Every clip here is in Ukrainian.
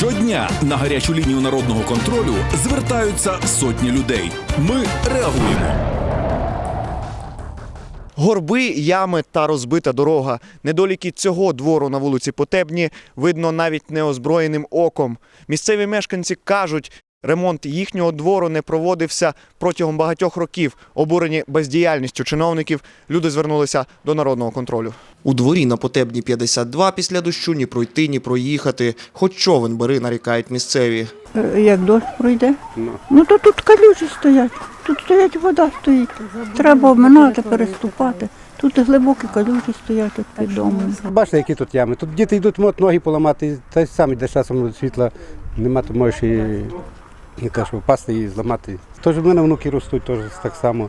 Щодня на гарячу лінію народного контролю звертаються сотні людей. Ми реагуємо. Горби, ями та розбита дорога. Недоліки цього двору на вулиці Потебні видно навіть неозброєним оком. Місцеві мешканці кажуть, ремонт їхнього двору не проводився протягом багатьох років. Обурені бездіяльністю чиновників, люди звернулися до народного контролю. У дворі на Потебні 52 після дощу ні пройти, ні проїхати. Хоч човен бери, нарікають місцеві. Е, Як дощ пройде? Ну то тут калюжі стоять, тут стоять вода стоїть. Треба обминати, переступати. Тут глибокі калюжі стоять тут під домом. Бачите, які тут ями. Тут діти йдуть, можуть ноги поламати, та й самі де часом до світла нема, то можеш і не те, що впасти і зламати. Тож в мене внуки ростуть, теж так само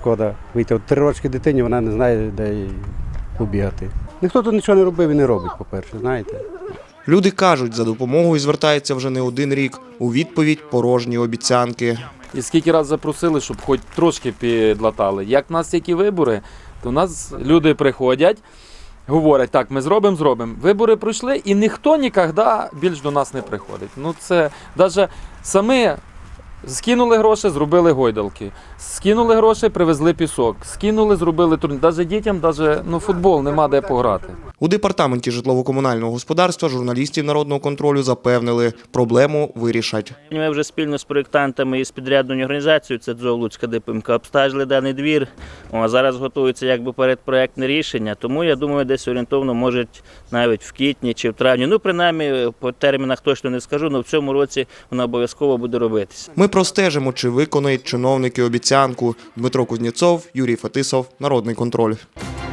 шкода вийти. От три рочки дитині, вона не знає, де їй побігати. Ніхто тут нічого не робив і не робить, по-перше, знаєте. Люди кажуть, за допомогою звертаються вже не один рік. У відповідь порожні обіцянки. І скільки раз запросили, щоб хоч трошки підлатали. Як в нас які вибори, то в нас люди приходять, говорять, так, ми зробимо, зробимо. Вибори пройшли, і ніхто ніколи більш до нас не приходить. Ну це навіть самі скинули гроші, зробили гойдалки. Скинули гроші, привезли пісок. Скинули, зробили турнір. Навіть дітям, навіть, ну, футбол нема де пограти. У департаменті житлово-комунального господарства журналістів народного контролю запевнили, проблему вирішать. Ми вже спільно з проєктантами і з підрядною організацією, це ДЗО Луцька ДПМК, обстежили даний двір. А зараз готується якби передпроєктне рішення. Тому я думаю, десь орієнтовно може навіть в квітні чи в травні. Ну, принаймні, по термінах точно не скажу, але в цьому році вона обов'язково буде робитися. Ми простежимо, чи виконають чиновники обіцянку. Дмитро Кузнєцов, Юрій Фетисов, Народний контроль.